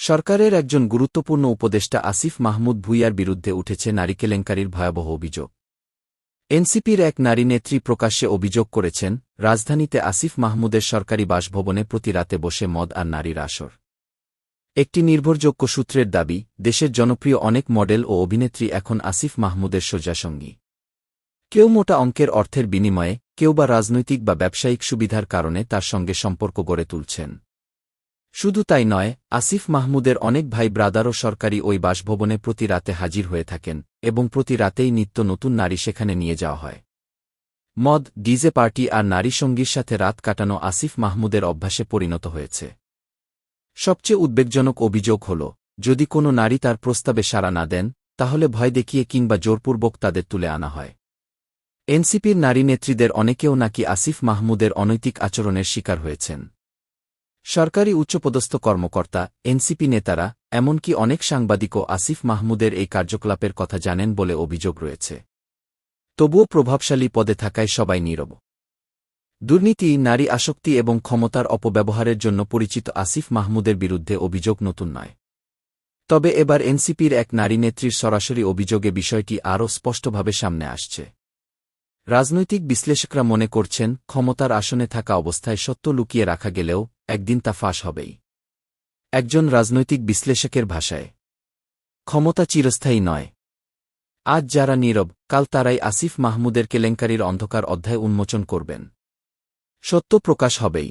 সরকারের একজন গুরুত্বপূর্ণ উপদেষ্টা আসিফ মাহমুদ ভুইয়ার বিরুদ্ধে উঠেছে নারী কেলেঙ্কারির ভয়াবহ অভিযোগ। এনসিপির এক নারী নেত্রী প্রকাশ্যে অভিযোগ করেছেন, রাজধানীতে আসিফ মাহমুদের সরকারি বাসভবনে প্রতি রাতে বসে মদ আর নারীর আসর। একটি নির্ভরযোগ্য সূত্রের দাবি, দেশের জনপ্রিয় অনেক মডেল ও অভিনেত্রী এখন আসিফ মাহমুদের সোজাসঙ্গী। কেউ মোটা অঙ্কের অর্থের বিনিময়ে, কেউ বা রাজনৈতিক বা ব্যবসায়িক সুবিধার কারণে তার সঙ্গে সম্পর্ক গড়ে তুলছেন। শুধু তাই নয়, আসিফ মাহমুদের অনেক ভাই ব্রাদারও সরকারি ওই বাসভবনে প্রতি রাতে হাজির হয়ে থাকেন এবং প্রতি রাতেই নিত্য নতুন নারী সেখানে নিয়ে যাওয়া হয়। মদ, ডিজে পার্টি আর নারী সঙ্গীর সাথে রাত কাটানো আসিফ মাহমুদের অভ্যাসে পরিণত হয়েছে। সবচেয়ে উদ্বেগজনক অভিযোগ হল, যদি কোনো নারী তার প্রস্তাবে সাড়া না দেন, তাহলে ভয় দেখিয়ে কিংবা জোরপূর্বক তাদের তুলে আনা হয়। এনসিপির নারী নেত্রীদের অনেকেও নাকি আসিফ মাহমুদের অনৈতিক আচরণের শিকার হয়েছেন। সরকারি উচ্চপদস্থ কর্মকর্তা, এনসিপি নেতারা, এমনকি অনেক সাংবাদিকও আসিফ মাহমুদের এই কার্যকলাপের কথা জানেন বলে অভিযোগ রয়েছে। তবুও প্রভাবশালী পদে থাকায় সবাই নীরব। দুর্নীতি, নারী আসক্তি এবং ক্ষমতার অপব্যবহারের জন্য পরিচিত আসিফ মাহমুদের বিরুদ্ধে অভিযোগ নতুন নয়। তবে এবার এনসিপির এক নারী নেত্রীর সরাসরি অভিযোগে বিষয়টি আরও স্পষ্টভাবে সামনে আসছে। রাজনৈতিক বিশ্লেষকরা মনে করছেন, ক্ষমতার আসনে থাকা অবস্থায় সত্য লুকিয়ে রাখা গেলেও একদিন তা ফাঁস হবেই। একজন রাজনৈতিক বিশ্লেষকের ভাষায়, ক্ষমতা চিরস্থায়ী নয়। আজ যারা নীরব, কাল তারাই আসিফ মাহমুদের কেলেঙ্কারির অন্ধকার অধ্যায় উন্মোচন করবেন। সত্য প্রকাশ হবেই।